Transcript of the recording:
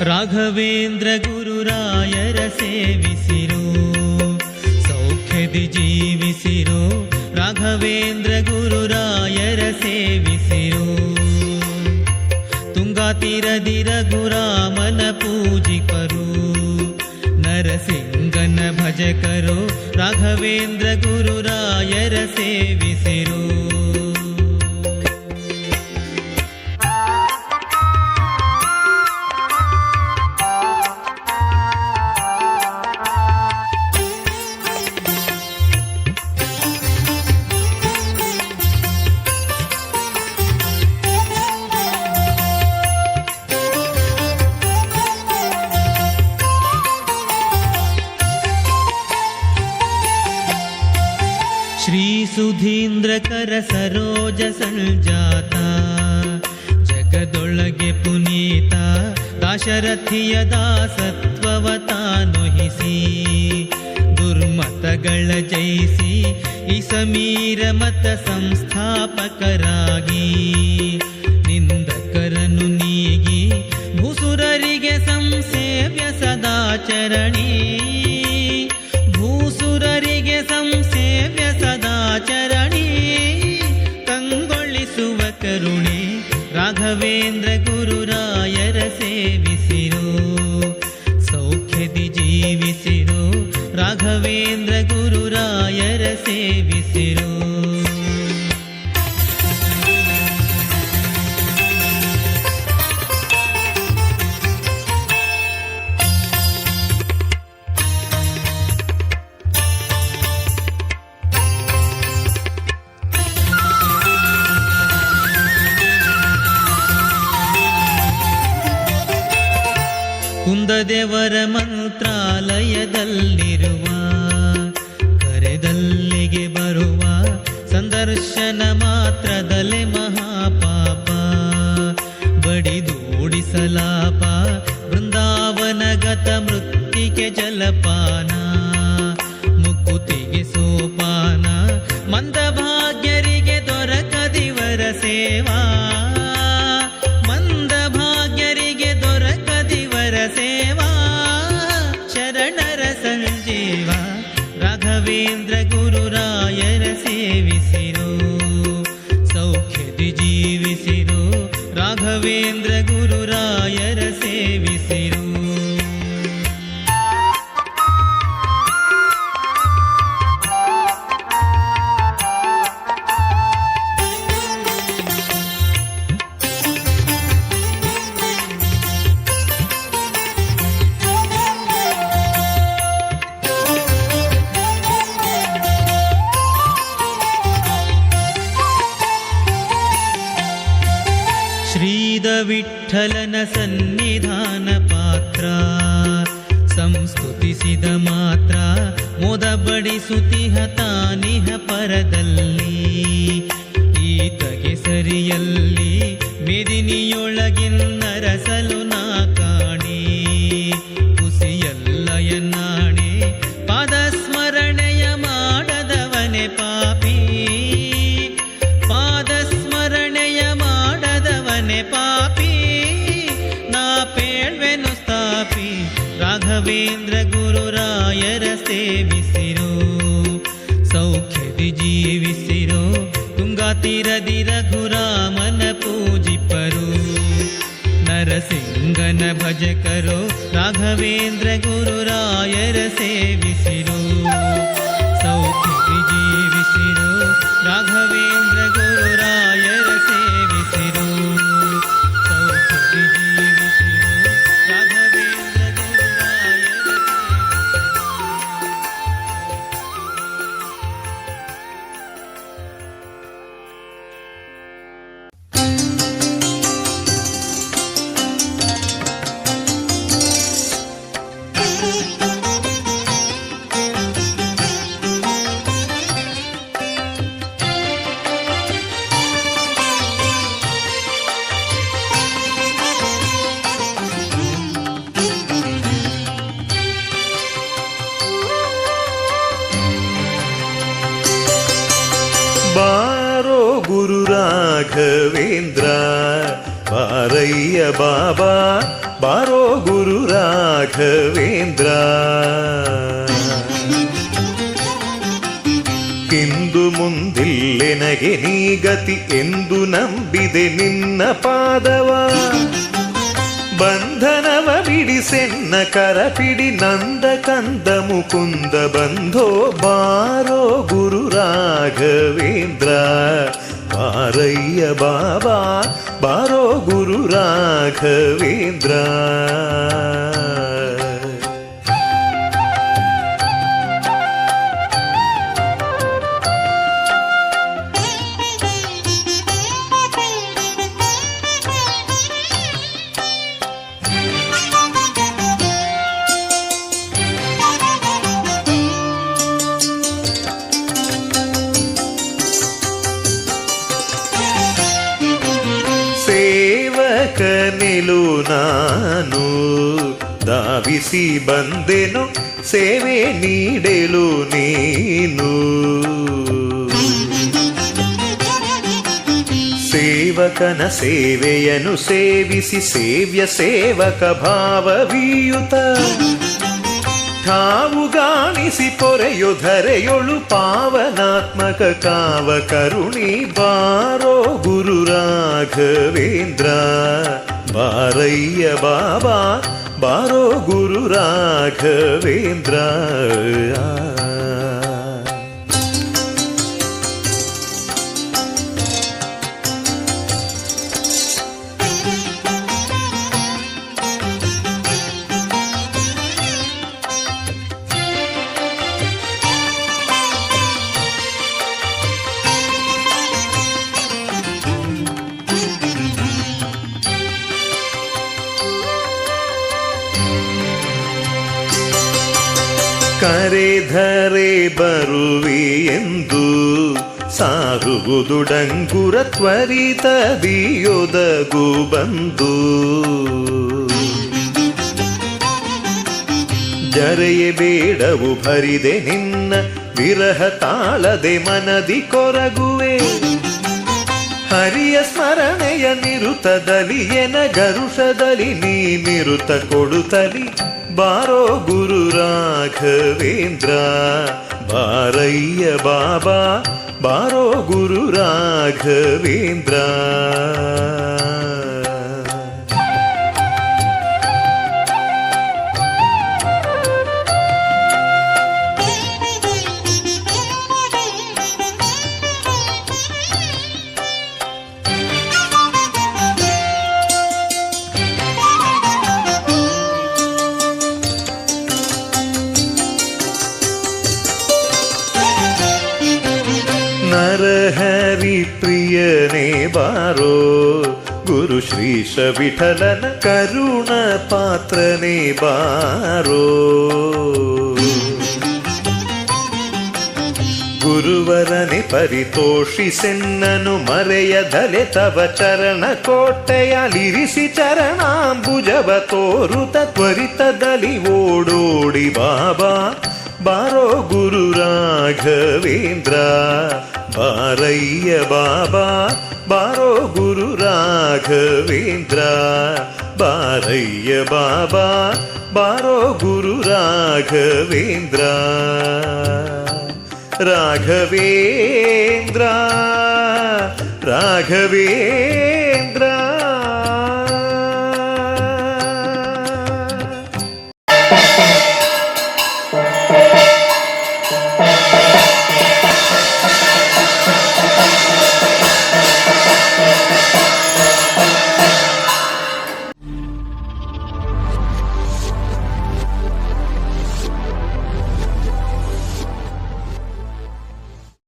ರಾಘವೇಂದ್ರ ಗುರುರಾಯರ ಸೇವಿಸಿರು ಸೌಖ್ಯದಿ ಜೀವಿಸಿರು, ರಾಘವೇಂದ್ರ ಗುರುರಾಯರ ಸೇವಿಸಿರು. ತುಂಗಾತೀರದಿ ರಘುರಾಮನ ಪೂಜಿಪರು ನರಸಿಂಗನ ಭಜಕರು, ರಾಘವೇಂದ್ರ ಗುರುರಾಯರ ಸೇವಿಸಿರು. ಶ್ರೀಸುಧೀಂದ್ರಕರ ಸರೋಜ ಸಂಜಾತ, ಜಗದೊಳಗೆ ಪುನೀತ, ದಾಶರಥಿಯ ದಾಸತ್ವವ ತಾನುಹಿಸಿ ದುರ್ಮತಗಳ ಜಯಿಸಿ, ಈ ಸಮೀರ ಮತ ಸಂಸ್ಥಾಪಕರಾಗಿ ನಿಂದಕರನು ನೀಗಿ, ಭೂಸುರರಿಗೆ ಸಂಸೇವ್ಯ ಸದಾಚರಣಿ, ಭೂಸುರರಿಗೆ ಸಂಸೇವ್ಯ राजेन्द्र गुरुरायर सेवि ಕುಂದದೇವರ ಮಂತ್ರಾಲಯದಲ್ಲಿರುವ ಕರೆದಲ್ಲಿಗೆ ಬರುವ ಸಂದರ್ಶನ ಮಾತ್ರದಲ್ಲೇ ಮಹಾಪಾಪ. ಬಡಿದೂಡಿಸಲಾಪ ವೃಂದಾವನಗತ ಮೃತ್ತಿಕೆ ಜಲಪಾನ. ರಾಘವೇಂದ್ರ ಗುರುರಾಯರ ಸೇವಿಸಿರೋ ಸೌಖ್ಯದಿ ಜೀವಿಸಿರೋ ರಾಘವೇಂದ್ರ ಗುರುರಾಯರ ಸೇವಿಸಿರೋ ಶ್ರೀದ ವಿಠಲನ ಸನ್ನಿಧಾನ ಪಾತ್ರ. ಸಂಸ್ಕೃತಿಸಿದ ಮಾತ್ರ ಮೋದ ಬಡಿಸುತಿಹ ತಾನಿಹ ಪರದಲ್ಲಿ. ಈತಗೆ ಸರಿಯಲ್ಲಿ ಮೆದಿನಿಯೊಳಗಿನ್ನರಸಲು ರಾಘವೇಂದ್ರ ಗುರುರಾಯರ ಸೇವಿಸಿರೋ ಸೌಖ್ಯದಿ ಜೀವಿಸಿರೋ ತುಂಗಾತೀರದಿ ರಘುರಾಮನ ಪೂಜಿಪರು ನರಸಿಂಗನ ಭಜಕರೋ ರಾಘವೇಂದ್ರ ಗುರುರಾಯರ ಸೇವಿಸಿರೋ ಬಾರೋ ಗುರು ರಾಘವೇಂದ್ರ ಬಾ ಬಾರಯ್ಯ ಬಾಬಾ ಬಾರೋ ಗುರು ರಾಘವೇಂದ್ರ ಇಂದು ಮುಂದಿಲ್ಲೆನಗೆ ನೀ ಗತಿ ಎಂದು ನಂಬಿದೆ ನಿನ್ನ ಪಾದವ ಬಂಧನವ ಬಿಡಿಸೆನ್ನ ಕರಪಿಡಿ ನಂದ ಕಂದ ಮುಕುಂದ ಬಂಧೋ ಬಾರೋ ಗುರು ರಾಘವೇಂದ್ರ பாரய்ய பாபா பாரோ குரு ராகவேந்திரா. ಸೇವಕನೆಲು ನಾನು ಧಾವಿಸಿ ಬಂದೆನು ಸೇವೆ ನೀಡೆಲು ನೀನು ಸೇವಕನ ಸೇವೆಯನ್ನು ಸೇವಿಸಿ ಸೇವ್ಯ ಸೇವಕ ಭಾವವೀಯುತ ಠಾವು ಗಾಣಿಸಿ ಪೊರೆಯು ಧರೆಯೊಳು ಪಾವನಾತ್ಮಕ ಕಾವ ಕರುಣಿ ಬಾರೋ ಗುರು ರಾಘವೇಂದ್ರ பாரைய பாபா பாரோ குரு ராகவேந்திரா. ಕರೆಧರೆ ಬರುವಿ ಎಂದು ಸಾರುವುದು ಡಂಗುರ ತ್ವರಿತದಿಯೊದಗು ಬಂದು. ಜರೆಯೇ ಬೇಡವು ಭರಿದೆ ನಿನ್ನ ವಿರಹ ತಾಳದೆ ಮನದಿ ಕೊರಗುವೆ. ಹರಿಯ ಸ್ಮರಣೆಯ ನಿರುತದಲ್ಲಿ, ಎನ ಗರುಷದಲ್ಲಿ ನೀ ನಿರುತ ಕೊಡುತ್ತಲಿ. ಬಾರೋ ಗುರು ರಾಘವೇಂದ್ರ, ಬಾರಯ್ಯ ಬಾಬಾ, ಬಾರೋ ಗುರು ರಾಘವೇಂದ್ರ. ನರಹರಿ ಪ್ರಿಯನೇ ಬಾರೋ ಗುರು ಶ್ರೀಶ ವಿಠಲನ ಕರುಣ ಪಾತ್ರನೇ ಬಾರೋ ಗುರುವರನೆ ಪರಿತೋಷಿಸೆನ್ನನು ಮರೆಯದಲೆ ತವ ಚರಣ ಕೋಟೆಯಲಿರಿಸಿ ಚರಣಾಂಬುಜವ ತೋರುತ ತ್ವರಿತದಲ್ಲಿ ಓಡೋಡಿ ಬಾಬಾ ಬಾರೋ ಗುರು ರಾಘವೇಂದ್ರ பாரைய பாபா பாரோ குரு ராகவேந்திரா. பாரைய பாபா பாரோ குரு ராகவேந்திரா. ராகவேந்திரா ராகவே